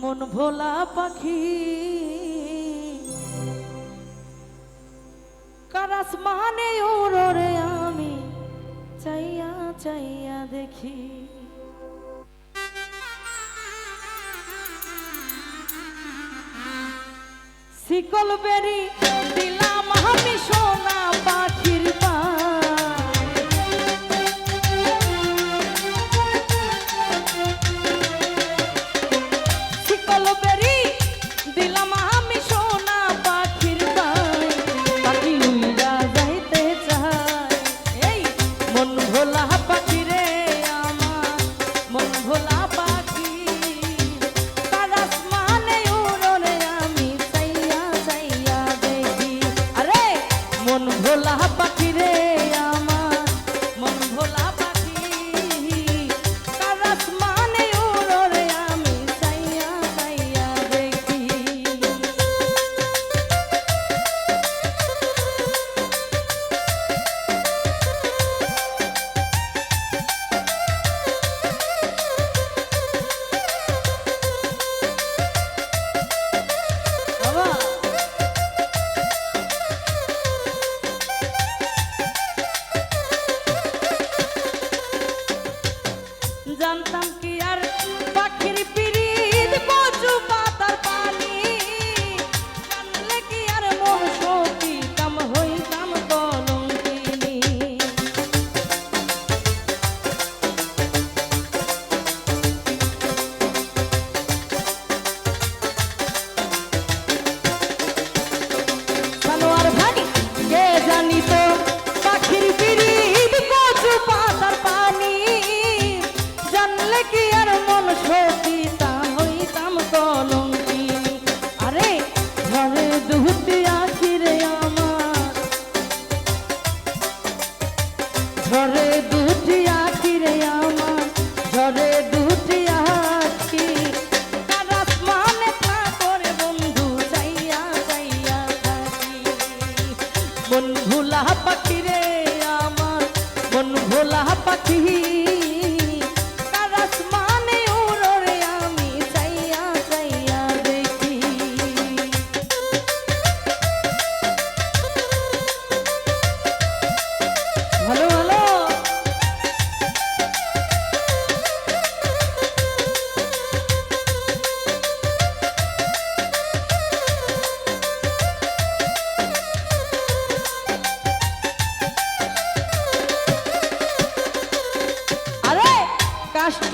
মন ভোলা পাখি। কারাস মানে ওরে আমি চাইয়া চাইয়া দেখি। শিকল বেরি দিলাম আমি সোনা আর হইতাম কলঙ্কিনী আরে, ঘরে দুটি আখিরে আমার। ঝরে দুটি আখিরে আমার। ঝরে দুটি আখি তার আসমানে থাকরে বন্ধু চাইয়া চাইয়া থাকি। মন ভোলা পাখি রে আমার মন ভোলা পাখি।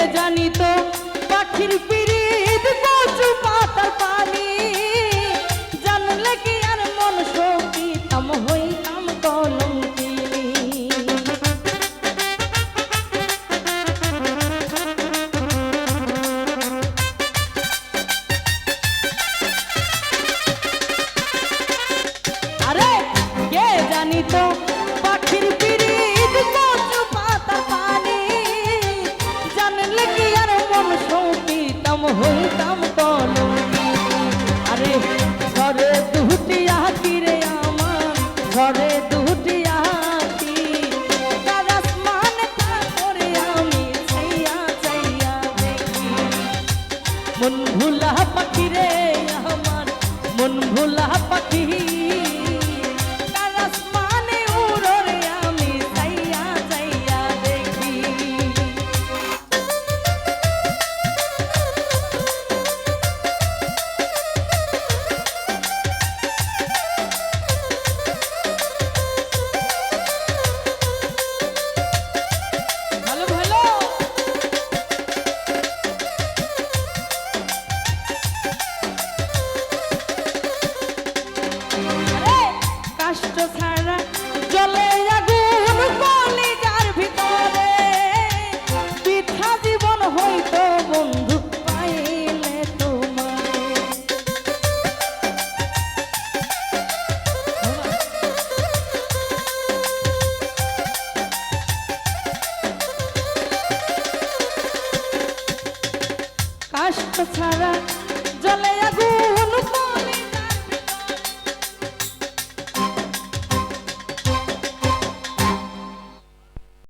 কে জানি তো পাখির পিরিত কচু পাতার পানি। জানলে কি আর মন সকিতাম হইতাম কলঙ্কিনী আরে, কে জানি সৌকিতাম ছাড়া জলে আগুন